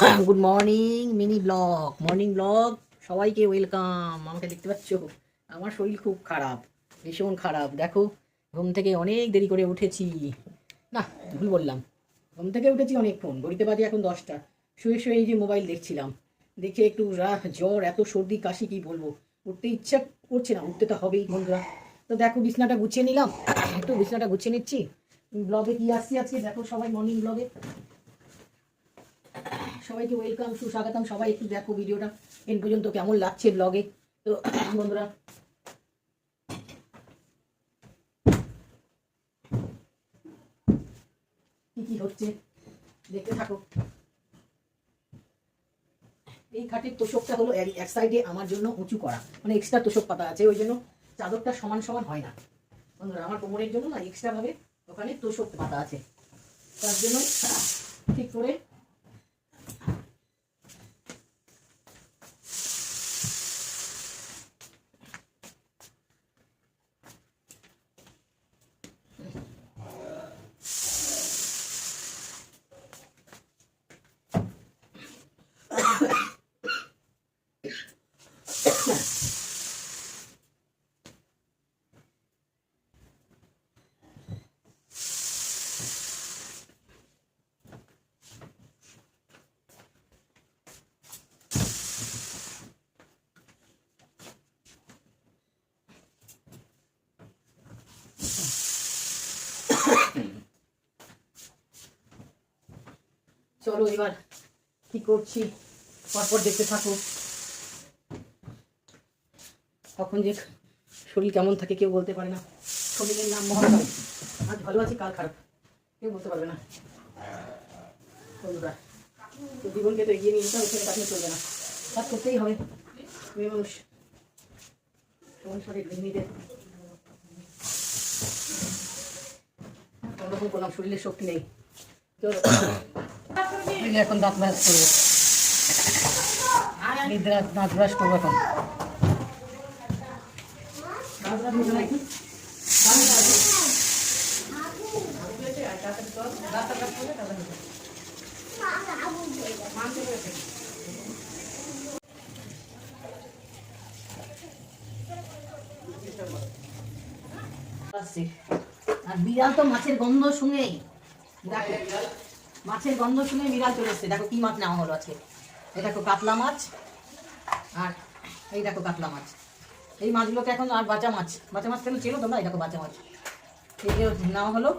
Good morning mini blog morning blog সবাইকে welcome আমাকে দেখতে পাচ্ছ? আমার শরীর খুব খারাপ, ভীষণ খারাপ। দেখো, ঘুম থেকে অনেক দেরি করে উঠেছি। না, ভুল বললাম। ঘুম থেকে উঠেছি অনেকক্ষণ। ঘড়িতে বাজে এখন দশটা। শুয়ে শুয়ে এই যে মোবাইল দেখছিলাম। দেখে একটু জ্বর, এত সর্দি, কাশি, কি বলব? উঠতে ইচ্ছা করছে না। উঠতে তো হবেই বন্ধুরা। তো দেখো, বিছনাটা গুছিয়ে নিলাম। একটু বিছনাটা গুছিয়ে নিচ্ছি। ব্লগে কি আসছি আজকে? দেখো সবাই মর্নিং ব্লগে সবাইকে ওয়েলকাম সুস্বাগতম। সবাই একটু দেখো ভিডিওটা এন পর্যন্ত কেমন লাগছে ব্লগে তো, বন্ধুরা। কি কি হচ্ছে? দেখতে থাকো। এই খাটের তোষকটা হলো এক- সাইডে আমার জন্য উঁচু করা। মানে এক্সট্রা তোষক পাতা আছে, ওই জন্য চাদরটা সমান সমান হয় না। বন্ধুরা, আমার কোমরের জন্য না এক্সট্রা ভাবে ওখানে তোষক পাতা আছে। তার জন্য ঠিক করে চলো এবার কি করছি? পরপর দেখতে থাকো। তখন যে শরীর কেমন থাকে কেউ বলতে পারে না। শরীরের নাম মহাকাল আজ ভালো আছি, কাল খারাপ। কেউ বলতে পারবে না। বন্ধুরা, তো জীবনকে তো এগিয়ে নিয়ে যেতে হবে, সেটা কাটিয়ে চলবে না। কাজ করতেই হবে। মেয়ে মানুষ। সংসারে গৃহিণীদের কোনোরকম করলাম শরীরের শক্তি নেই। এখন দাঁত ব্রাশ করব। দাঁত ব্রাশ করব এখন দাঁত ব্রাশ করব নাকি? দাঁত ব্রাশ করব। দাঁতটা ব্রাশ করবে, তারপরে হবে। আসছি। আর বিড়াল তো মাছের গন্ধ দেখো, মাছের গন্ধ শুনে বিড়াল চলে এসছে। দেখো কি মাছ নেওয়া হলো আজকে। এই দেখো কাতলা মাছ। আর এই দেখো কাতলা মাছ। এই মাছগুলোকে এখন আর বাঁচা মাছ। বাঁচা মাছ কেন চেনো তোমরা? দেখো বাঁচা মাছ। এই যে হলো,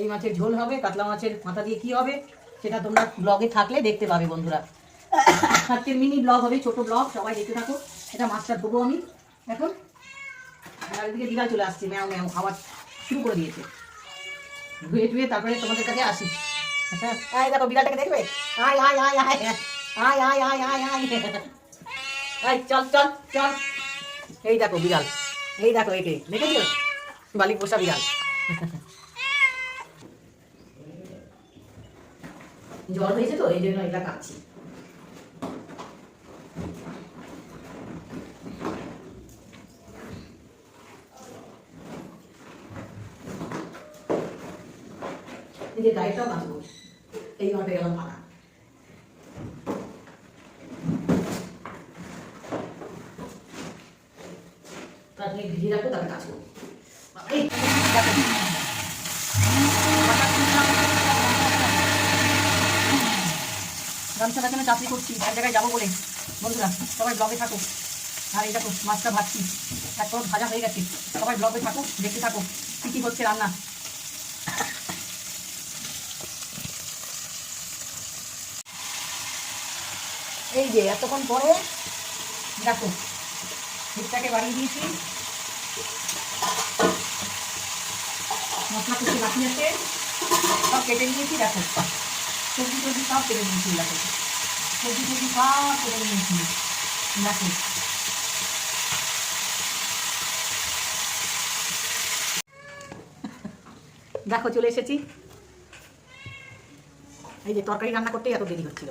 এই মাছের ঝোল হবে, কাতলা মাছের মাথা দিয়ে কি হবে, সেটা তোমরা ব্লগে থাকলে দেখতে পাবে বন্ধুরা। আজকের মিনি ব্লগ হবে, ছোট ব্লগ সবাই দেখতে থাকো। এটা মাছটা ধোবো আমি। এখন আর এদিকে বিড়াল চলে আসছে, ম্যাও ম্যাও খাবার শুরু করে দিয়েছে। ধুয়ে ধুয়ে তারপরে তোমাদের কাছে আসি। হ্যাঁ দেখো বিড়ালটাকে দেখবে? আয় আয় আয় আয় আয় আয় আয় আয় আয়। আয়, চল চল চল। এই দেখো বিড়াল। এই দেখো একে। দেখেছ? বালি পোষা বিড়াল। জ্বর হয়েছে তো, এই জন্য এটা কাটছি। নিজের ডায়েটটাও বাঁচবো। এই ঘণ্টা গেলাম তারপরে ভিজিয়ে রাখব, তারপরে কাজ করব। দেখো। চাকরি করছি এক জায়গায় যাব বলে। বন্ধুরা, সবাই ব্লগে থাকো। আর এই দেখো, মাছটা ভাজছি। একবার ভাজা হয়ে গেছে। সবাই ব্লগে থাকো, দেখতে থাকো কী কী হচ্ছে রান্না। এই যে, এতক্ষণ পরে দেখো হিটটাকে বাড়িয়ে দিয়েছি। মশলা কুচি বাকি আছে। সব কেটে নিয়েছি, দেখো। সবজি টবজি সব কেটে নিয়েছি, দেখো। সবজি টবজি সব কেটে নিয়েছি। দেখো। দেখো, চলে এসেছি। এই যে তরকারি রান্না করতেই এত দেরি হচ্ছিল।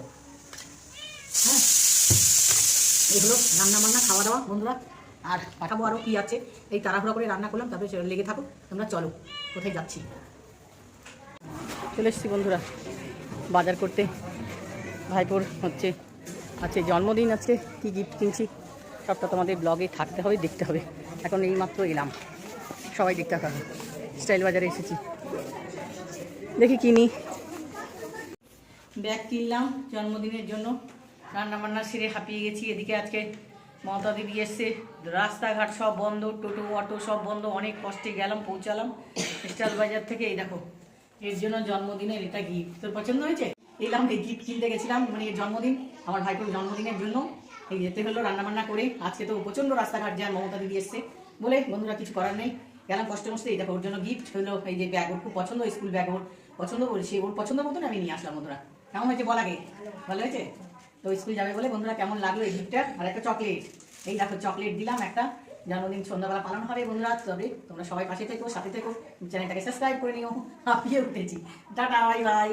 হ্যাঁ। এগুলো রান্না বান্না খাওয়া দাওয়া, বন্ধুরা। আর পাঠাবো আরও কী আছে। এই তাড়াহুড়ো করে রান্না করলাম তারপরে চলে- লেগে থাকো তোমরা চলো কোথায় যাচ্ছি? চলে এসছি বন্ধুরা বাজার করতে। ভাইপোর হচ্ছে আছে জন্মদিন আজকে কী গিফট কিনছি সবটা তোমাদের ব্লগে থাকতে হবে দেখতে হবে। এখন এইমাত্র এলাম সবাই দেখতে হবে স্টাইল বাজারে এসেছি। দেখি কিনি ব্যাগ কিনলাম জন্মদিনের জন্য। রান্না বান্না সেরে হাঁপিয়ে গেছি এদিকে আজকে মমতা দিদি এসছে, রাস্তাঘাট সব বন্ধ, টোটো, অটো সব বন্ধ, অনেক কষ্টে গেলাম, পৌঁছালাম স্টাইল বাজার থেকে, এই দেখো, এর জন্য জন্মদিনের এটা গিফট তোর পছন্দ হয়েছে? এলাম, এই গিফট কিনতে গেছিলাম মানে এর জন্মদিন, আমার ভাইপোর জন্মদিনের জন্য। এই যেতে হলো রান্না বান্না করে, আজকে তো প্রচণ্ড রাস্তাঘাট যায় মমতা দিদি এসছে। বলে, বন্ধুরা, কিছু করার নেই। গেলাম কষ্ট মস্তে, এই দেখো, ওর জন্য গিফট হলো, এই যে ব্যাগ ওর খুব পছন্দ, স্কুল ব্যাগ ওর। পছন্দ বলছি ওর পছন্দ মতন আমি নিয়ে আসলাম, বন্ধুরা। কেমন হয়েছে, বল আগে। ভালো হয়েছে? তো স্কুল যাবে বলে বন্ধুরা কেমন লাগল এই গিফটটা আর একটা চকলেট এই দেখো চকলেট দিলাম একটা। জন্মদিন সন্ধ্যাবেলা পালন হবে বন্ধুরা, তবে তোমরা সবাই পাশে থেকো, সাথে থেকো। চ্যানেলটাকে সাবস্ক্রাইব করে নিও। হাঁপিয়ে উঠেছি। Tata bye bye